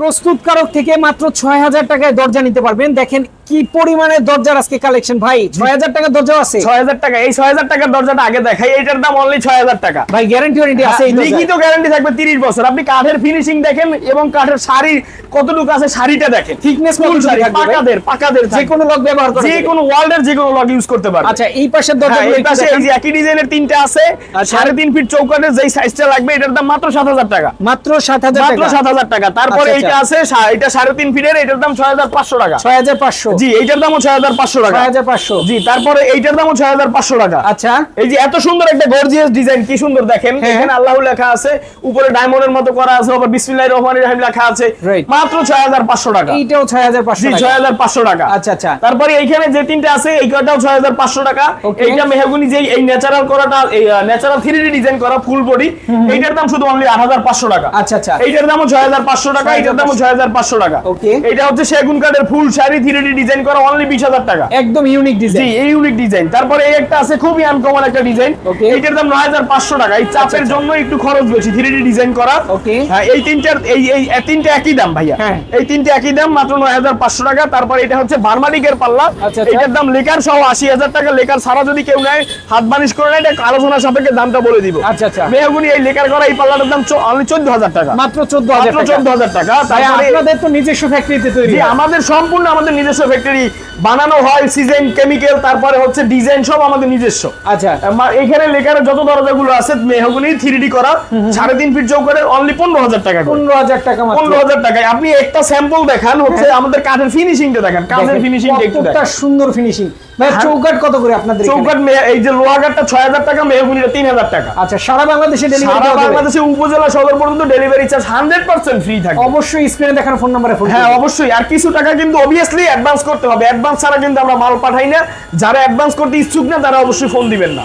প্রস্তুতকারক থেকে মাত্র ছয় হাজার টাকায় দরজা নিতে পারবেন। দেখেন কি পরিমাণের দরজার আজকে কালেকশন ভাই ছয় হাজার টাকার দরজা আছে। ছয় হাজার টাকা এই ছয় হাজার টাকার দরজাটা আগে দেখাই এটার দাম অনলি ছয় হাজার টাকা। ভাই গ্যারান্টি ওয়ারেন্টি আছে লিখিত গ্যারান্টি থাকবে তিরিশ বছর। আপনি কাঠের ফিনিশিং দেখেন এবং কাঠের শাড়ি কতটুকু আছে শাড়িটা দেখেন। ফুল কতটুকু শাড়ি পাকাদের পাকাদের যে কোনো লক ব্যবহার করা যে কোনো ওয়ার্ল্ডের যে কোনো লক ইউজ করতে পারবে। আচ্ছা এই পাশের হ্যাঁ, দরজা এই পাশে এই যে একই ডিজাইনের তিনটা আছে আচ্ছা। সাড়ে তিন ফিট চৌকাটের যেই সাইজটা লাগবে এটার দাম মাত্র সাত হাজার টাকা। মাত্র সাত হাজার মাত্র টাকা। সাত হাজার টাকা। তারপরে আচ্ছা, এইটা আছে এটা সাড়ে তিন ফিটের এটার দাম ছয় হাজার পাঁচশো টাকা ছয় হাজার পাঁচশো জি এইটার দামও ছয় হাজার পাঁচশো টাকা ছয় হাজার পাঁচশো জি তারপরে এইটার দামও ছয় হাজার পাঁচশো টাকা আচ্ছা এই যে এত সুন্দর একটা গর্জিয়াস ডিজাইন কি সুন্দর দেখেন হ্যাঁ। এখানে আল্লাহ লেখা আছে উপরে ডায়মন্ডের মতো করা আছে আবার বিসমিল্লাহির রহমানির রহিম লেখা আছে Right. মাত্র 6500 টাকা এইটাও ছয় হাজার পাঁচশো টাকা। 6500 টাকা আচ্ছা, আচ্ছা। তারপরে এইখানে যে তিনটা আছে এই কয়টাও 6500 টাকা এইটা মেহগনি যে এই ন্যাচারাল করাটা এই ন্যাচারাল 3D ডিজাইন করা ফুল বডি এইটার দাম শুধু অনলি 8500 টাকা আচ্ছা, আচ্ছা। এইটার দামও 6500 টাকা এইটার দামও 6500 টাকা। Okay. এটা হচ্ছে সেগুন কাঠের ফুল শাড়ি 3D ডিজাইন করা অনলি 20000 টাকা। একদম ইউনিক জি ডিজাইন এই ইউনিক ডিজাইন তারপরে এই একটা আছে খুবই আনকমন একটা ডিজাইন. এইটার দাম 9500 টাকা। এই চাপের আচ্ছা। জন্য একটু খরচ বেশি 3D ডিজাইন করা। Okay. হ্যাঁ এই তিনটার এই এই তিনটা একই দাম ভাইয়া। হ্যাঁ। এই তিনটা একই দাম মাত্র 9500 টাকা। তারপরে এটা হচ্ছে বার্মালিকের পাল্লা। আচ্ছা, আচ্ছা। এটার দাম লেকার সহ 80000 টাকা। লেকার ছাড়া যদি কেউ নেয় হাত বানিশ করে নেয় এটা আলোচনা সাপেক্ষে দামটা বলে দিব। আচ্ছা, আচ্ছা। মেহগুনি এই লেকার করা এই পাল্লাটার দাম অনলি 14000 টাকা। মাত্র চোদ্দ হাজার মাত্র 14000 টাকা। আপনাদের তো নিজস্ব ফ্যাক্টরিতে তৈরি আমাদের সম্পূর্ণ আমাদের নিজস্ব ফ্যাক্টরি বানানো হয় সিজন কেমিক্যাল তারপরে হচ্ছে ডিজাইন সব আমাদের নিজস্ব। আচ্ছা। এখানে লেখার যত দরজাগুলো আছে মেহগুনি থ্রি ডি করা সাড়ে তিন ফিট চৌকাটের অনলি পনেরো হাজার টাকা পনেরো হাজার টাকা পনেরো হাজার টাকায়। আপনি একটা স্যাম্পল দেখান হচ্ছে আমাদের কাঠের ফিনিশিংটা দেখান। কাঠের ফিনিশিং সুন্দর ফিনিশিং হ্যাঁ। চৌকাট কত করে আপনাদের? চৌকাট এই যে লোহাগারটা ছয় হাজার টাকা মেহগুনিটা তিন হাজার টাকা। আচ্ছা সারা বাংলাদেশে সারা বাংলাদেশে উপজেলা সদর পর্যন্ত delivery charge hundred percent free থাকে। অবশ্যই স্ক্রিনে দেখানো ফোন নাম্বারে ফোন হ্যাঁ অবশ্যই। আর কিছু টাকা কিন্তু অবভিয়াসলি অ্যাডভান্স করতে হবে। অ্যাডভান্স ছাড়া কিন্তু আমরা মাল পাঠাই না। যারা অ্যাডভান্স করতে ইচ্ছুক না তারা অবশ্যই ফোন দিবেন না।